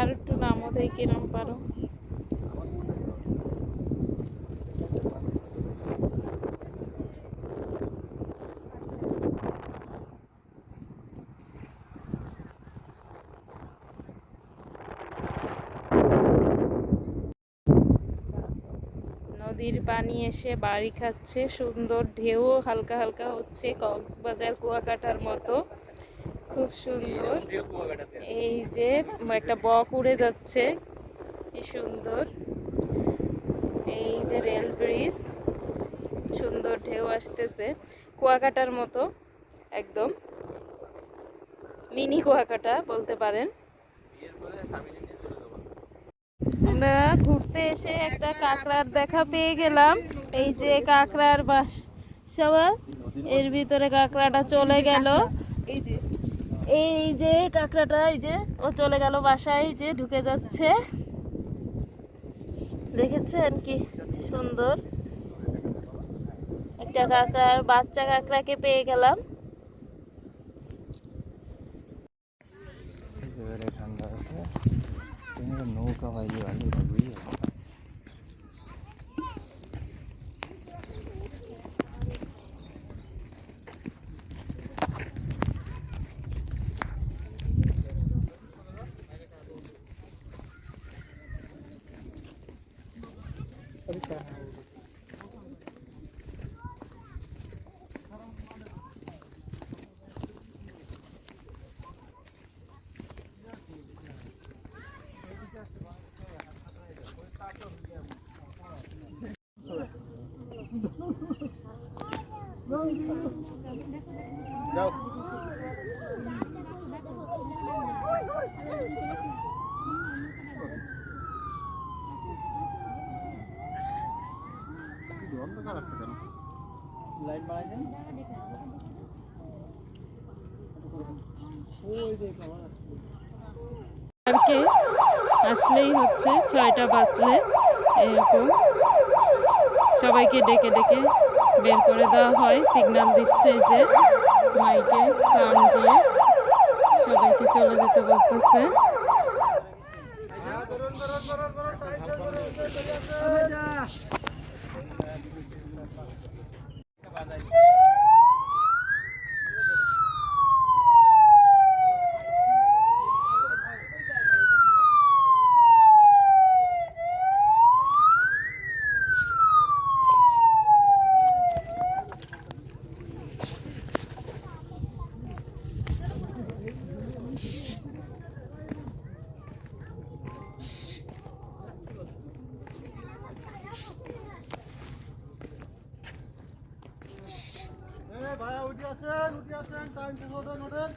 আর একটু নামো দেই কিরম পারো। নদীর পানি এসে বাড়ি খাচ্ছে, সুন্দর ঢেউ, হালকা হালকা হচ্ছে কক্সবাজার, কুয়াকাটার মতো। খুব সুন্দর। এই যে একটা বক উড়ে যাচ্ছে। কি সুন্দর। এই যে রেল ব্রিজ। সুন্দর ঢেউ আসতেছে। কুয়াকাটার মতো একদম। মিনি কুয়াকাটা বলতে পারেন। আমরা ঘুরতে এসে একটা কাঁকড়ার দেখা পেয়ে গেলাম। এই যে কাঁকড়ার বাসা এর ভিতরে কাঁকড়াটা চলে গেল। এই যে এই যে কাঁকড়াটা, এই যে ও চলে গেল বাসায় যে ঢুকে যাচ্ছে। দেখেছেন কি সুন্দর? একটা কাঁকড়ার বাচ্চা কাঁকড়াকে পেয়ে গেলাম। ঠান্ডা এখানে নৌকা লাইট বাড়াই দেন পার্কে আসলেই হচ্ছে ছয়টা বাজলে এরকম সবাইকে ডেকে ডেকে বের করে দেওয়া হয় সিগন্যাল দিচ্ছে যে মাইকে সাউন্ড দিয়ে সবাইকে চলে যেতে বলতেছে। ভাইয়া উঠে আসেন উঠে আসেন টাইম শেষ হতে নোটেন